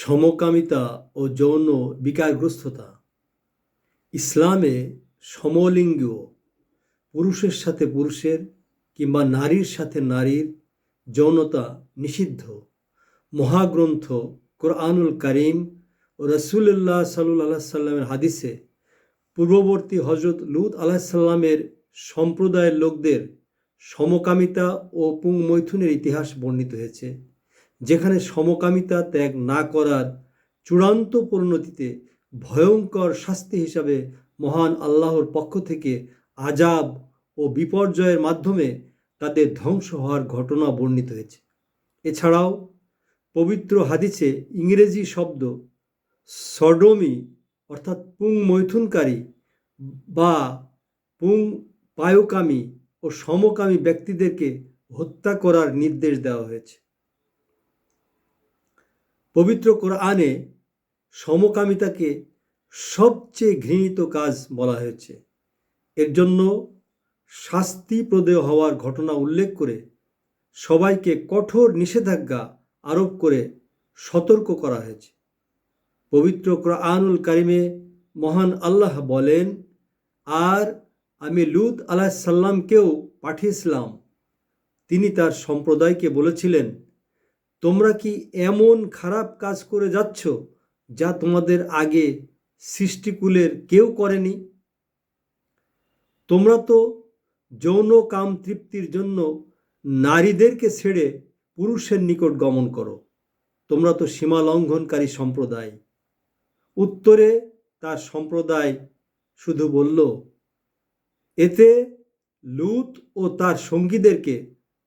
সমকামিতা ও যৌন বিকারগ্রস্ততা। ইসলামে সমলিঙ্গীয় পুরুষের সাথে পুরুষের কিংবা নারীর সাথে নারীর যৌনতা নিষিদ্ধ। মহাগ্রন্থ কোরআনুল করিম ও রসুল্লাহ সাল্লাহ সাল্লামের হাদিসে পূর্ববর্তী হজরত লুত আলাহিসাল্লামের সম্প্রদায়ের লোকদের সমকামিতা ও পুংমৈথুনের ইতিহাস বর্ণিত হয়েছে। যেখানে সমকামিতা ত্যাগ না করার চূড়ান্ত পরিণতিতে ভয়ঙ্কর শাস্তি হিসাবে মহান আল্লাহর পক্ষ থেকে আজাব ও বিপর্যয়ের মাধ্যমে তাদের ধ্বংস হওয়ার ঘটনা বর্ণিত হয়েছে। এছাড়াও পবিত্র হাদিসে ইংরেজি শব্দ সডমি অর্থাৎ পুং মৈথুনকারী বা পুং পায়কামী ও সমকামী ব্যক্তিদেরকে হত্যা করার নির্দেশ দেওয়া হয়েছে। পবিত্র কোরআনে সমকামিতাকে সবচেয়ে ঘৃণিত কাজ বলা হয়েছে। এর জন্য শাস্তি প্রদেয় হওয়ার ঘটনা উল্লেখ করে সবাইকে কঠোর নিষেধাজ্ঞা আরোপ করে সতর্ক করা হয়েছে। পবিত্র কোরআনুল কারিমে মহান আল্লাহ বলেন, আর আমি লুত আলাহ সাল্লামকেও পাঠিয়েছিলাম। তিনি তার সম্প্রদায়কে বলেছিলেন তোমরা কি এমন খারাপ কাজ করে যাচ্ছ যা তোমাদের আগে সৃষ্টিকুলের কেউ করেনি? তোমরা তো যৌন কাম তৃপ্তির জন্য নারীদেরকে ছেড়ে পুরুষের নিকট গমন করো। তোমরা তো সীমা লঙ্ঘনকারী সম্প্রদায়। উত্তরে তার সম্প্রদায় শুধু বলল, এতে লুত ও তার সঙ্গীদেরকে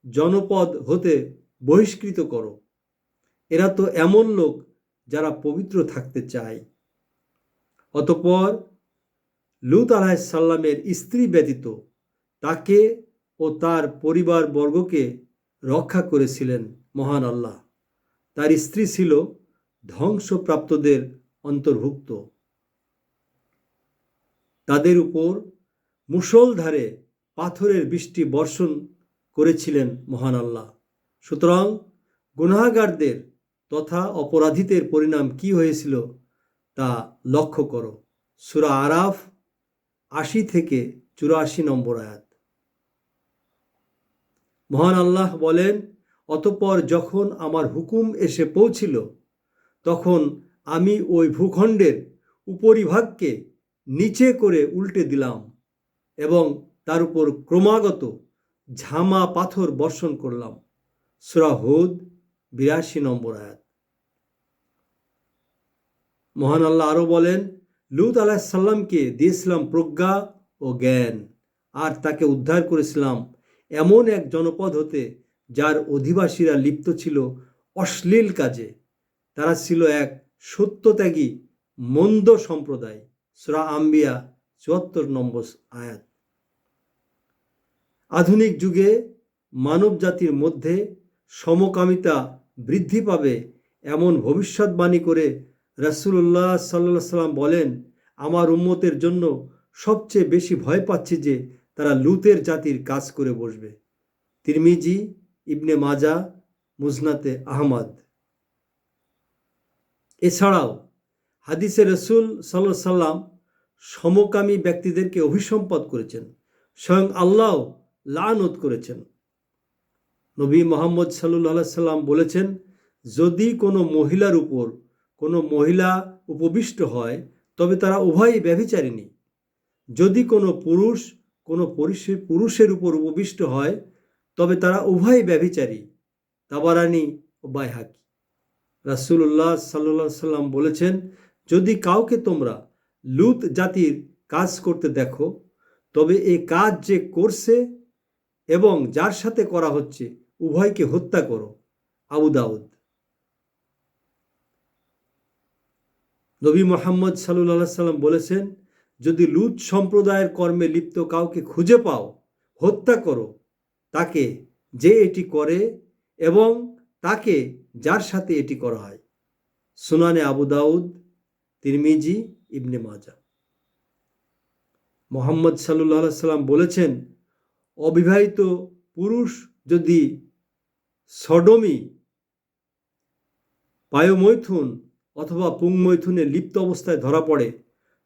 জনপদ হতে বহিষ্কৃত করো। এরা তো এমন লোক যারা পবিত্র থাকতে চায়। অতপর লুত আলাহিসাল্লামের স্ত্রী ব্যতীত তাকে ও তার পরিবার বর্গকে রক্ষা করেছিলেন মহান আল্লাহ। তার স্ত্রী ছিল ধ্বংসপ্রাপ্তদের অন্তর্ভুক্ত। তাদের উপর মুষলধারে পাথরের বৃষ্টি বর্ষণ করেছিলেন মহান আল্লাহ। সুতরাং গুনাগারদের তথা অপরাধীদের পরিণাম কি হয়েছিল তা লক্ষ্য করো। সুরা আরাফ আশি থেকে চুরাশি নম্বর আয়াত। মহান আল্লাহ বলেন, অতপর যখন আমার হুকুম এসে পৌঁছিল, তখন আমি ওই ভূখণ্ডের উপরিভাগকে নিচে করে উল্টে দিলাম এবং তার উপর ক্রমাগত ঝামা পাথর বর্ষণ করলাম। সুরাহুদ বিরাশি নম্বর আয়াত। মহান আল্লাহ আরও বলেন, লুত আলাহিসাল্লামকে দিয়েছিলাম প্রজ্ঞা ও জ্ঞান, আর তাকে উদ্ধার করেছিলাম এমন এক জনপদ হতে যার অধিবাসীরা লিপ্ত ছিল অশ্লীল কাজে। তারা ছিল এক সত্যত্যাগী, মন্দ সম্প্রদায়। সুরা আম্বিয়া, চুয়াত্তর নম্বর আয়াত। আধুনিক যুগে মানব জাতির মধ্যে সমকামিতা বৃদ্ধি পাবে এমন ভবিষ্যৎবাণী করে রাসুল্লাহ সাল্লা সাল্লাম বলেন, আমার উম্মতের জন্য সবচেয়ে বেশি ভয় পাচ্ছি যে তারা লুতের জাতির কাজ করে বসবে। তিরমিজি, ইবনে মাজা মুজনাতে আহমদ। এছাড়াও, হাদিসে রসুল সাল্লা সাল্লাম সমকামী ব্যক্তিদেরকে অভিসম্পদ করেছেন, স্বয়ং আল্লাহ লানত করেছেন। নবী মোহাম্মদ সাল্লাহ সাল্লাম বলেছেন, যদি কোনো মহিলার উপর কোনো মহিলা উপবিষ্ট হয়, তবে তারা উভয়ই ব্যভিচারিণী। যদি কোনো পুরুষ কোনো পুরুষের উপর উপবিষ্ট হয়, তবে তারা উভয়ই ব্যভিচারী। তাবারানি ও বাইহাকি। রাসুল্লাহ সাল্লা সাল্লাম বলেছেন, যদি কাউকে তোমরা লুত জাতির কাজ করতে দেখো, তবে এই কাজ যে করছে এবং যার সাথে করা হচ্ছে, উভয়কে হত্যা করো। আবু দাউদ। নবী মোহাম্মদ সাল্লাহ সাল্লাম বলেছেন, যদি লুত সম্প্রদায়ের কর্মে লিপ্ত কাউকে খুঁজে পাও, হত্যা করো, তাকে যে এটি করে এবং তাকে যার সাথে এটি করা হয়। সুনানে আবু দাউদ, তিরমিজি, ইবনে মাজা। মোহাম্মদ সাল্লাহ সাল্লাম বলেছেন, অবিবাহিত পুরুষ যদি সডমি, পায়মৈথুন অথবা পুংমৈথুনে লিপ্ত অবস্থায় ধরা পড়ে,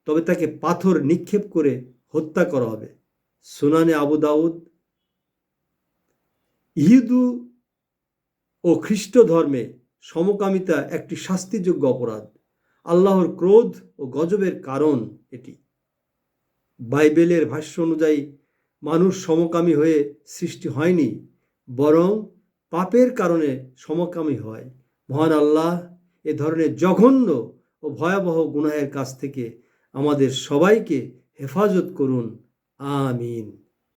তবে তাকে পাথর নিক্ষেপ করে হত্যা করা হবে। সুনানে আবু দাউদ ইহুদু ও খ্রিস্ট ধর্মে সমকামিতা একটি শাস্তিযোগ্য অপরাধ। আল্লাহর ক্রোধ ও গজবের কারণ এটি। বাইবেলের ভাষ্য অনুযায়ী, মানুষ সমকামী হয়ে সৃষ্টি হয়নি, বরং পাপের কারণে সমকামী হয়। মহান আল্লাহ এ ধরনের জঘন্য ও ভয়াবহ গুনাহের কাছ থেকে আমাদের সবাইকে হেফাজত করুন। আমিন।